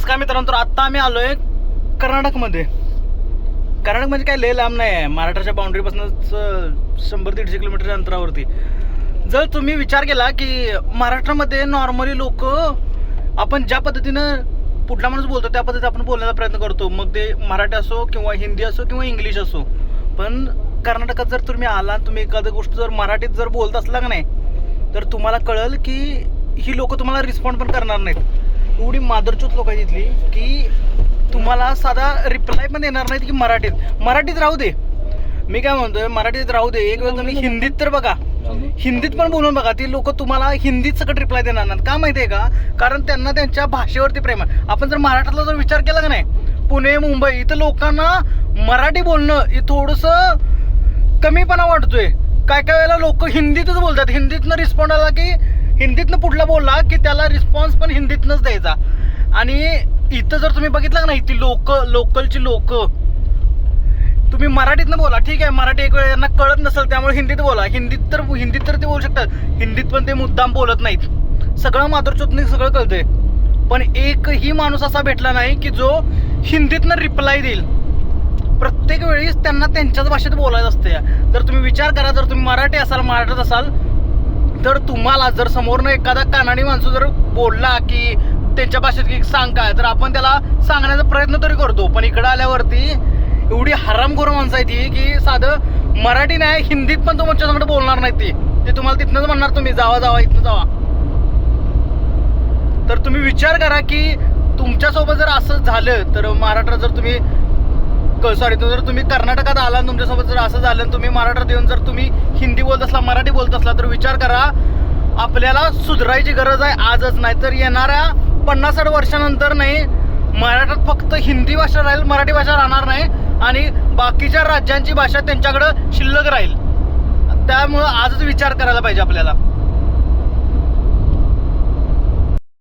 नमस्कार मित्रांनो तर आत्ता आम्ही आलो आहे कर्नाटकमध्ये कर्नाटक म्हणजे काय लय लांब नाही आहे महाराष्ट्राच्या बाउंड्रीपासूनच शंभर दीडशे किलोमीटरच्या अंतरावरती. जर तुम्ही विचार केला की महाराष्ट्रामध्ये नॉर्मली लोक आपण ज्या पद्धतीनं पुढला माणूस बोलतो त्या पद्धतीत आपण बोलण्याचा प्रयत्न करतो. मग ते मराठी असो किंवा हिंदी असो किंवा इंग्लिश असो. पण कर्नाटकात जर तुम्ही आला तुम्ही एखादं गोष्ट जर मराठीत जर बोलत असला का नाही तर तुम्हाला कळेल की ही लोक तुम्हाला रिस्पॉन्ड पण करणार नाहीत. एवढी मादरचूत लोक आहेत इथली की तुम्हाला साधा रिप्लाय पण देणार नाहीत की मराठीत. मराठीत राहू दे. मी काय म्हणतोय मराठीत राहू दे. एक वेळ तुम्ही हिंदीत तर बघा. हिंदीत पण बोलून बघा. ती लोक तुम्हाला हिंदीत सकट रिप्लाय देणार नाहीत. का माहितीये का? कारण त्यांना त्यांच्या भाषेवरती प्रेम आहे. आपण जर महाराष्ट्रातला जर विचार केला का नाही? पुणे मुंबई इथं लोकांना मराठी बोलणं हे थोडंसं कमीपणा वाटतोय. काय काय वेळेला लोक हिंदीतच बोलतात. हिंदीतनं रिस्पॉन्ड आला की हिंदीतनं पुढला बोलला की त्याला रिस्पॉन्स पण हिंदीतनंच द्यायचा. आणि इथं जर तुम्ही बघितलं ना नाही ती लोक लोकलची लोक तुम्ही मराठीतनं बोला ठीक आहे मराठी एक वेळ यांना कळत नसेल त्यामुळे हिंदीत बोला. हिंदीत तर हिंदीत तर ते बोलू शकतात. हिंदीत पण ते मुद्दाम बोलत नाहीत. सगळं माधुरचोतनी सगळं कळतंय. पण एकही माणूस असा भेटला नाही की जो हिंदीतनं रिप्लाय देईल. प्रत्येक वेळेस त्यांना त्यांच्याच भाषेत बोलायचं असते जर तुम्ही विचार करा जर तुम्ही मराठी असाल मराठीत असाल तर तुम्हाला जर समोरनं एखादा कानाडी माणसं जर बोलला की त्यांच्या भाषेत की सांग काय तर आपण त्याला सांगण्याचा प्रयत्न तरी करतो. पण इकडं आल्यावरती एवढी हरामखोर माणसं आहे ती की साधं मराठी नाही हिंदीत पण तुमच्यासमोर बोलणार नाही ती. ते तुम्हाला तिथनंच म्हणणार तुम्ही जावा जावा इथनं जावा. तर तुम्ही विचार करा की तुमच्यासोबत जर असं झालं तर महाराष्ट्रात जर तुम्ही सॉरी जर तुम्ही कर्नाटकात आला तुमच्यासोबत जर असं झालं आणि तुम्ही महाराष्ट्रात येऊन जर तुम्ही हिंदी बोलत असला मराठी बोलत असला तर विचार करा आपल्याला सुधरायची गरज आहे आजच. नाही तर येणाऱ्या पन्नास साठ वर्षानंतर नाही महाराष्ट्रात फक्त हिंदी भाषा राहील मराठी भाषा राहणार नाही आणि बाकीच्या राज्यांची भाषा त्यांच्याकडं शिल्लक राहील. त्यामुळं आजच विचार करायला पाहिजे आपल्याला.